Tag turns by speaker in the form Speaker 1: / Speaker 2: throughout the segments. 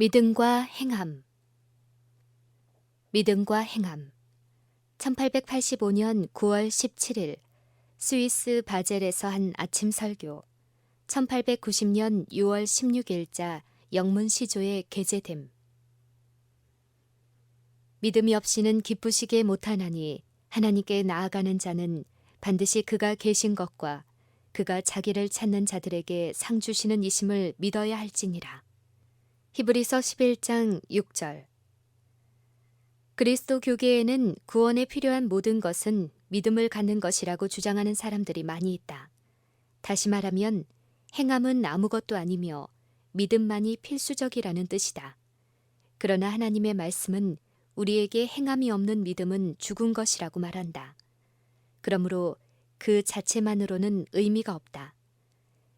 Speaker 1: 믿음과 행함. 믿음과 행함. 1885년 9월 17일 스위스 바젤에서 한 아침 설교. 1890년 6월 16일자 영문 시조에 게재됨. 믿음이 없이는 기쁘시게 못하나니 하나님께 나아가는 자는 반드시 그가 계신 것과 그가 자기를 찾는 자들에게 상 주시는 이심을 믿어야 할지니라. 히브리서 11장 6절 그리스도 교계에는 구원에 필요한 모든 것은 믿음을 갖는 것이라고 주장하는 사람들이 많이 있다. 다시 말하면 행함은 아무것도 아니며 믿음만이 필수적이라는 뜻이다. 그러나 하나님의 말씀은 우리에게 행함이 없는 믿음은 죽은 것이라고 말한다. 그러므로 그 자체만으로는 의미가 없다.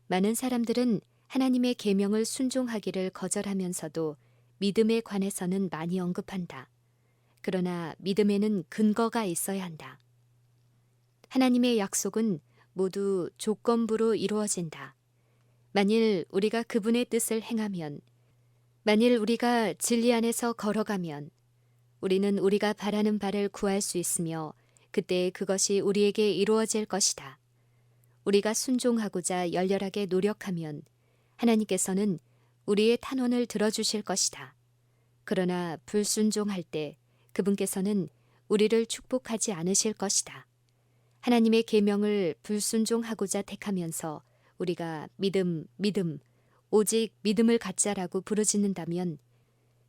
Speaker 1: 많은 사람들은 하나님의 계명을 순종하기를 거절하면서도 믿음에 관해서는 많이 언급한다. 그러나 믿음에는 근거가 있어야 한다. 하나님의 약속은 모두 조건부로 이루어진다. 만일 우리가 그분의 뜻을 행하면, 만일 우리가 진리 안에서 걸어가면, 우리는 우리가 바라는 바를 구할 수 있으며, 그때 그것이 우리에게 이루어질 것이다. 우리가 순종하고자 열렬하게 노력하면, 하나님께서는 우리의 탄원을 들어주실 것이다. 그러나 불순종할 때 그분께서는 우리를 축복하지 않으실 것이다. 하나님의 계명을 불순종하고자 택하면서 우리가 믿음, 믿음, 오직 믿음을 갖자라고 부르짖는다면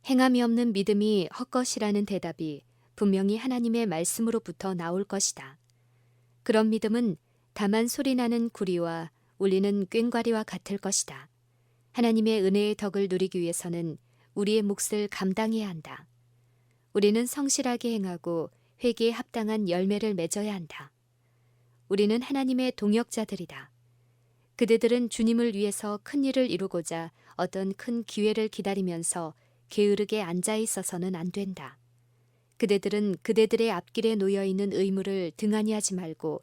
Speaker 1: 행함이 없는 믿음이 헛것이라는 대답이 분명히 하나님의 말씀으로부터 나올 것이다. 그런 믿음은 다만 소리나는 구리와 울리는 꽹과리와 같을 것이다. 하나님의 은혜의 덕을 누리기 위해서는 우리의 몫을 감당해야 한다. 우리는 성실하게 행하고 회개에 합당한 열매를 맺어야 한다. 우리는 하나님의 동역자들이다. 그대들은 주님을 위해서 큰 일을 이루고자 어떤 큰 기회를 기다리면서 게으르게 앉아 있어서는 안 된다. 그대들은 그대들의 앞길에 놓여 있는 의무를 등한히 하지 말고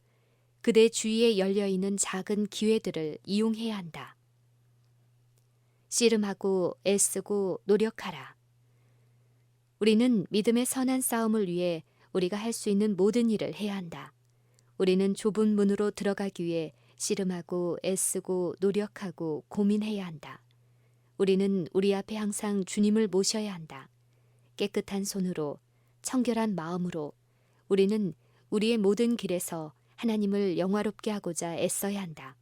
Speaker 1: 그대 주위에 열려 있는 작은 기회들을 이용해야 한다. 씨름하고 애쓰고 노력하라. 우리는 믿음의 선한 싸움을 위해 우리가 할 수 있는 모든 일을 해야 한다. 우리는 좁은 문으로 들어가기 위해 씨름하고 애쓰고 노력하고 고민해야 한다. 우리는 우리 앞에 항상 주님을 모셔야 한다. 깨끗한 손으로, 청결한 마음으로 우리는 우리의 모든 길에서 하나님을 영화롭게 하고자 애써야 한다.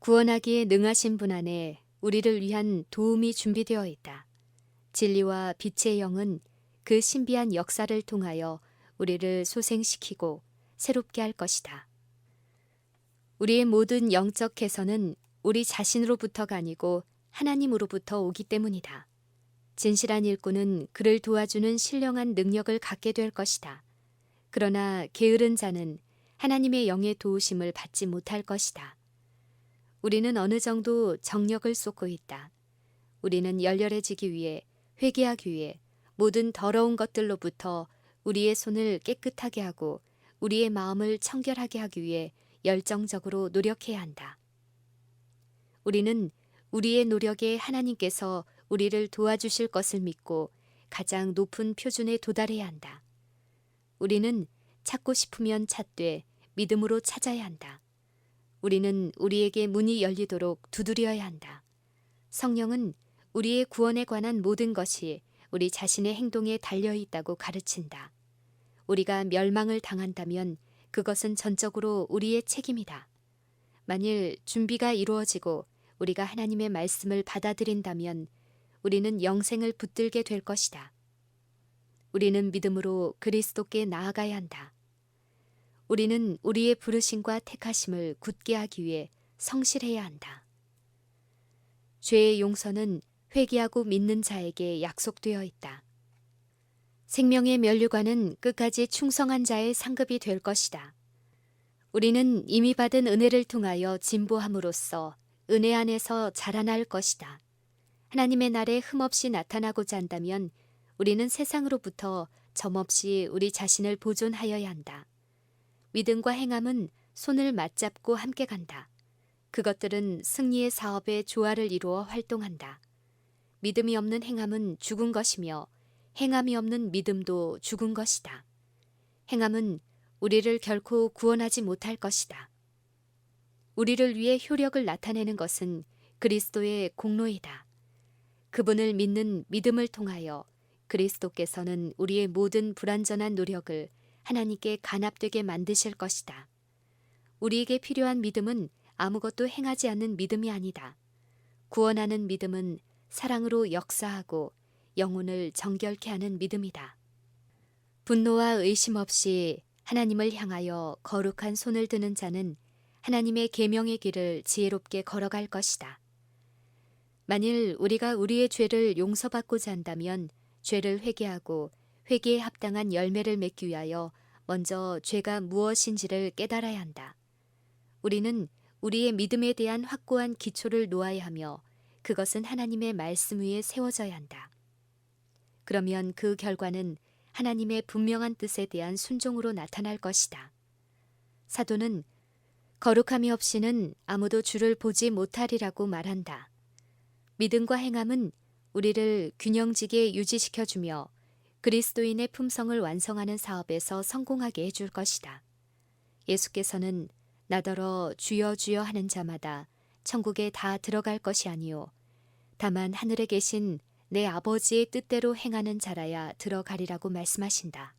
Speaker 1: 구원하기에 능하신 분 안에 우리를 위한 도움이 준비되어 있다. 진리와 빛의 영은 그 신비한 역사를 통하여 우리를 소생시키고 새롭게 할 것이다. 우리의 모든 영적 개선은 우리 자신으로부터가 아니고 하나님으로부터 오기 때문이다. 진실한 일꾼은 그를 도와주는 신령한 능력을 갖게 될 것이다. 그러나 게으른 자는 하나님의 영의 도우심을 받지 못할 것이다. 우리는 어느 정도 정력을 쏟고 있다. 우리는 열렬해지기 위해 회개하기 위해 모든 더러운 것들로부터 우리의 손을 깨끗하게 하고 우리의 마음을 청결하게 하기 위해 열정적으로 노력해야 한다. 우리는 우리의 노력에 하나님께서 우리를 도와주실 것을 믿고 가장 높은 표준에 도달해야 한다. 우리는 찾고 싶으면 찾되 믿음으로 찾아야 한다. 우리는 우리에게 문이 열리도록 두드려야 한다. 성령은 우리의 구원에 관한 모든 것이 우리 자신의 행동에 달려 있다고 가르친다. 우리가 멸망을 당한다면 그것은 전적으로 우리의 책임이다. 만일 준비가 이루어지고 우리가 하나님의 말씀을 받아들인다면 우리는 영생을 붙들게 될 것이다. 우리는 믿음으로 그리스도께 나아가야 한다. 우리는 우리의 부르심과 택하심을 굳게 하기 위해 성실해야 한다. 죄의 용서는 회개하고 믿는 자에게 약속되어 있다. 생명의 면류관은 끝까지 충성한 자의 상급이 될 것이다. 우리는 이미 받은 은혜를 통하여 진보함으로써 은혜 안에서 자라날 것이다. 하나님의 날에 흠없이 나타나고자 한다면 우리는 세상으로부터 점없이 우리 자신을 보존하여야 한다. 믿음과 행함은 손을 맞잡고 함께 간다. 그것들은 승리의 사업에 조화를 이루어 활동한다. 믿음이 없는 행함은 죽은 것이며 행함이 없는 믿음도 죽은 것이다. 행함은 우리를 결코 구원하지 못할 것이다. 우리를 위해 효력을 나타내는 것은 그리스도의 공로이다. 그분을 믿는 믿음을 통하여 그리스도께서는 우리의 모든 불완전한 노력을 하나님께 간합되게 만드실 것이다. 우리에게 필요한 믿음은 아무것도 행하지 않는 믿음이 아니다. 구원하는 믿음은 사랑으로 역사하고 영혼을 정결케 하는 믿음이다. 분노와 의심 없이 하나님을 향하여 거룩한 손을 드는 자는 하나님의 계명의 길을 지혜롭게 걸어갈 것이다. 만일 우리가 우리의 죄를 용서받고자 한다면 죄를 회개하고 회개에 합당한 열매를 맺기 위하여 먼저 죄가 무엇인지를 깨달아야 한다. 우리는 우리의 믿음에 대한 확고한 기초를 놓아야 하며 그것은 하나님의 말씀 위에 세워져야 한다. 그러면 그 결과는 하나님의 분명한 뜻에 대한 순종으로 나타날 것이다. 사도는 거룩함이 없이는 아무도 주를 보지 못하리라고 말한다. 믿음과 행함은 우리를 균형지게 유지시켜주며 그리스도인의 품성을 완성하는 사업에서 성공하게 해줄 것이다. 예수께서는 나더러 주여 주여 하는 자마다 천국에 다 들어갈 것이 아니요 다만 하늘에 계신 내 아버지의 뜻대로 행하는 자라야 들어가리라고 말씀하신다.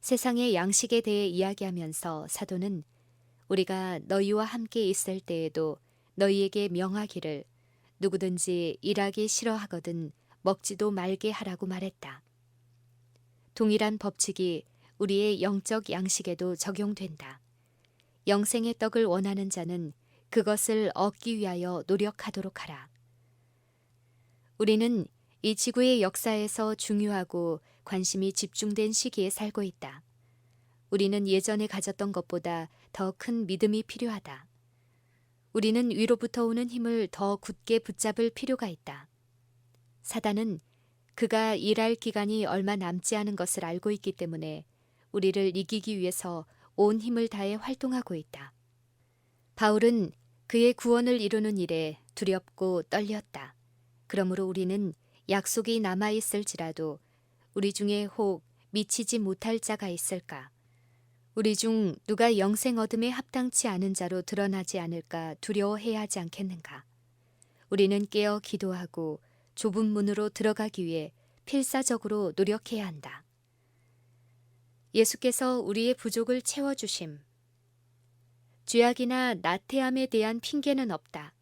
Speaker 1: 세상의 양식에 대해 이야기하면서 사도는 우리가 너희와 함께 있을 때에도 너희에게 명하기를 누구든지 일하기 싫어하거든 먹지도 말게 하라고 말했다. 동일한 법칙이 우리의 영적 양식에도 적용된다. 영생의 떡을 원하는 자는 그것을 얻기 위하여 노력하도록 하라. 우리는 이 지구의 역사에서 중요하고 관심이 집중된 시기에 살고 있다. 우리는 예전에 가졌던 것보다 더 큰 믿음이 필요하다. 우리는 위로부터 오는 힘을 더 굳게 붙잡을 필요가 있다. 사단은 그가 일할 기간이 얼마 남지 않은 것을 알고 있기 때문에 우리를 이기기 위해서 온 힘을 다해 활동하고 있다. 바울은 그의 구원을 이루는 일에 두렵고 떨렸다. 그러므로 우리는 약속이 남아있을지라도 우리 중에 혹 미치지 못할 자가 있을까? 우리 중 누가 영생 얻음에 합당치 않은 자로 드러나지 않을까 두려워해야 하지 않겠는가? 우리는 깨어 기도하고 좁은 문으로 들어가기 위해 필사적으로 노력해야 한다. 예수께서 우리의 부족을 채워주심. 죄악이나 나태함에 대한 핑계는 없다.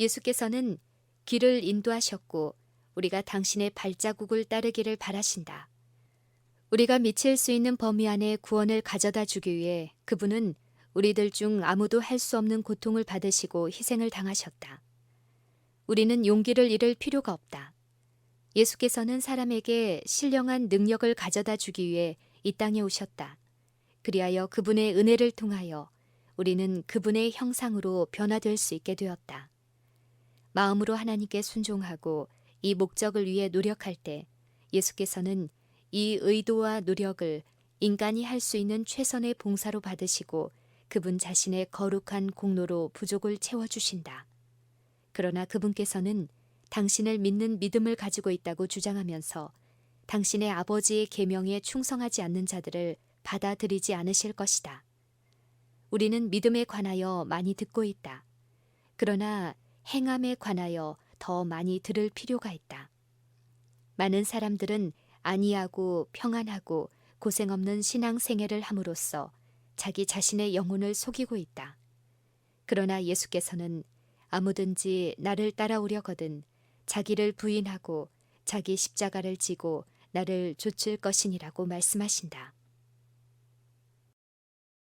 Speaker 1: 예수께서는 길을 인도하셨고 우리가 당신의 발자국을 따르기를 바라신다. 우리가 미칠 수 있는 범위 안에 구원을 가져다 주기 위해 그분은 우리들 중 아무도 할 수 없는 고통을 받으시고 희생을 당하셨다. 우리는 용기를 잃을 필요가 없다. 예수께서는 사람에게 신령한 능력을 가져다 주기 위해 이 땅에 오셨다. 그리하여 그분의 은혜를 통하여 우리는 그분의 형상으로 변화될 수 있게 되었다. 마음으로 하나님께 순종하고 이 목적을 위해 노력할 때 예수께서는 이 의도와 노력을 인간이 할 수 있는 최선의 봉사로 받으시고 그분 자신의 거룩한 공로로 부족을 채워주신다. 그러나 그분께서는 당신을 믿는 믿음을 가지고 있다고 주장하면서 당신의 아버지의 계명에 충성하지 않는 자들을 받아들이지 않으실 것이다. 우리는 믿음에 관하여 많이 듣고 있다. 그러나 행함에 관하여 더 많이 들을 필요가 있다. 많은 사람들은 안이하고 평안하고 고생 없는 신앙 생애를 함으로써 자기 자신의 영혼을 속이고 있다. 그러나 예수께서는 아무든지 나를 따라오려거든 자기를 부인하고 자기 십자가를 지고 나를 좇을 것이니라고 말씀하신다.